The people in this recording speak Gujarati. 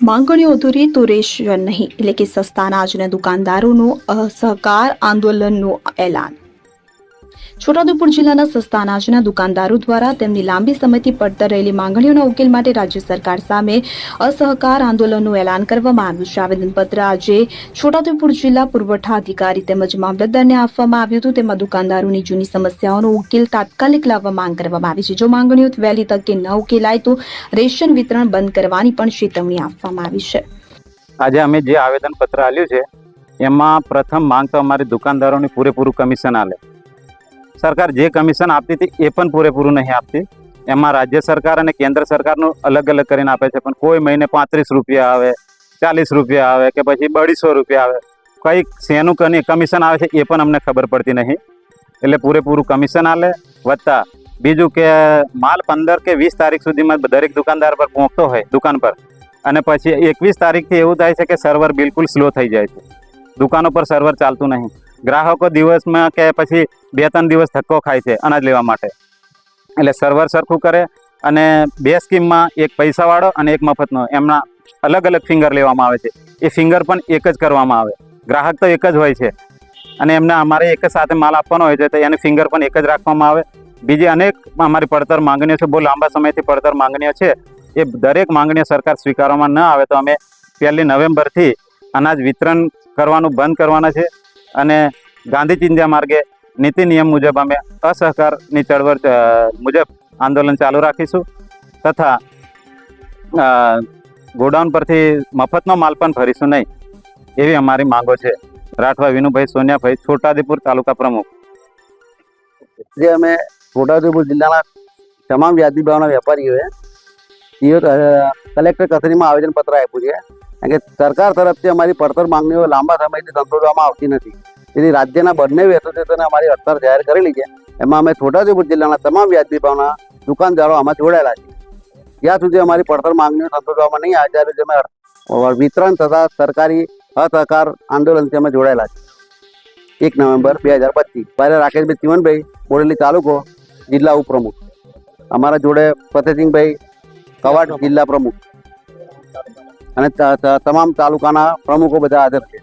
માંગણીઓ અધૂરી તો રહેશે નહીં એટલે કે સસ્તાના આજના દુકાનદારોનું અસહકાર આંદોલનનું એલાન. છોટાઉદેપુર જિલ્લાના સસ્તા અનાજના દુકાનદારો દ્વારા તેમની લાંબી સમયથી પડતર રહેલી માંગણીઓના ઉકેલ માટે રાજ્ય સરકાર સામે અસહકાર આંદોલનનું એલાન કરવામાં આવ્યું છે. આવેદનપત્ર આજે છોટાઉદેપુર જિલ્લા પુરવઠા અધિકારી તેમજ મામલતદારને આપવામાં આવ્યું હતું. તેમાં દુકાનદારોની જૂની સમસ્યાઓનો ઉકેલ તાત્કાલિક લાવવા માંગ કરવામાં આવી છે. જો માંગણીઓ વહેલી તકે ન ઉકેલાય તો રેશન વિતરણ બંધ કરવાની પણ ચેતવણી આપવામાં આવી છે. આજે અમે જે આવેદનપત્ર આપ્યું છે, એમાં પ્રથમ માંગ તો અમારી દુકાનદારોની પૂરેપૂરું કમિશન આલે. સરકાર જે કમિશન આપતી હતી એ પણ પૂરેપૂરું નહીં આપતી. એમાં રાજ્ય સરકાર અને કેન્દ્ર સરકારનું અલગ અલગ કરીને આપે છે. પણ કોઈ મહિને પાંત્રીસ રૂપિયા આવે, ચાલીસ રૂપિયા આવે કે પછી બળીસો રૂપિયા આવે. કઈ શેનું કમિશન આવે છે એ પણ અમને ખબર પડતી નહીં. એટલે પૂરેપૂરું કમિશન આલે, વત્તા બીજું કે માલ પંદર કે વીસ તારીખ સુધીમાં દરેક દુકાનદાર પર પહોંચતો હોય, દુકાન પર. અને પછી એકવીસ તારીખથી એવું થાય છે કે સર્વર બિલકુલ સ્લો થઈ જાય છે. દુકાનો પર સર્વર ચાલતું નહીં. ગ્રાહકો દિવસમાં કે પછી બે ત્રણ દિવસ ધક્કો ખાય છે અનાજ લેવા માટે. એટલે સર્વર સરખું કરે અને બે સ્કીમમાં એક પૈસાવાળો અને એક મફતનો. એમના અલગ અલગ ફિંગર લેવામાં આવે છે. એ ફિંગર પણ એક જ કરવામાં આવે. ગ્રાહક તો એક જ હોય છે. અને એમને અમારે એક જ સાથે માલ આપવાનો હોય છે તો એને ફિંગર પણ એક જ રાખવામાં આવે. બીજી અનેક અમારી પડતર માંગણીઓ છે. બહુ લાંબા સમયથી પડતર માંગણીઓ છે. એ દરેક માંગણીઓ સરકાર સ્વીકારવામાં ન આવે તો અમે પહેલી નવેમ્બરથી અનાજ વિતરણ કરવાનું બંધ કરવાના છે. અને ગાંધી ચિંધ્યા માર્ગે નીતિ નિયમ મુજબ અમે અસહકારની ચળવળ મુજબ આંદોલન ચાલુ રાખીશું તથા ગોડાઉન પરથી મફતનો માલ પણ ભરીશું નહીં એવી અમારી માંગો છે. રાઠવા વિનુભાઈ, સોનિયાભાઈ છોટાદીપુર તાલુકા પ્રમુખ. જે અમે છોટાઉદેપુર જિલ્લાના તમામ વ્યાજબી ભાવના વેપારીઓએ સીઓ કલેક્ટર કચેરીમાં આવેદનપત્ર આપ્યું છે. કારણ કે સરકાર તરફથી અમારી પડતર માંગણીઓ લાંબા સમયથી સંતોષવામાં આવતી નથી. તેથી રાજ્યના બંને એસોસિએશને અમારી હડતાળ જાહેર કરેલી છે. એમાં અમે છોટાઉદેપુર જિલ્લાના તમામ વ્યાજબી ભાવના દુકાનદારો આમાં જોડાયેલા છે. જ્યાં સુધી અમારી પડતર માંગણીઓ સંતોષવામાં નહીં આવે ત્યારે અમે વિતરણ તથા સરકારી અસહકાર આંદોલનથી અમે જોડાયેલા છે. એક નવેમ્બર બે હજાર પચીસ પહેલા રાકેશભાઈ ચીમનભાઈ બોડેલી તાલુકો, જિલ્લા ઉપપ્રમુખ. અમારા જોડે ફતેસિંહભાઈ કવાટ જિલ્લા પ્રમુખ. અને તમામ તાલુકાના પ્રમુખો બધા હાજર છે.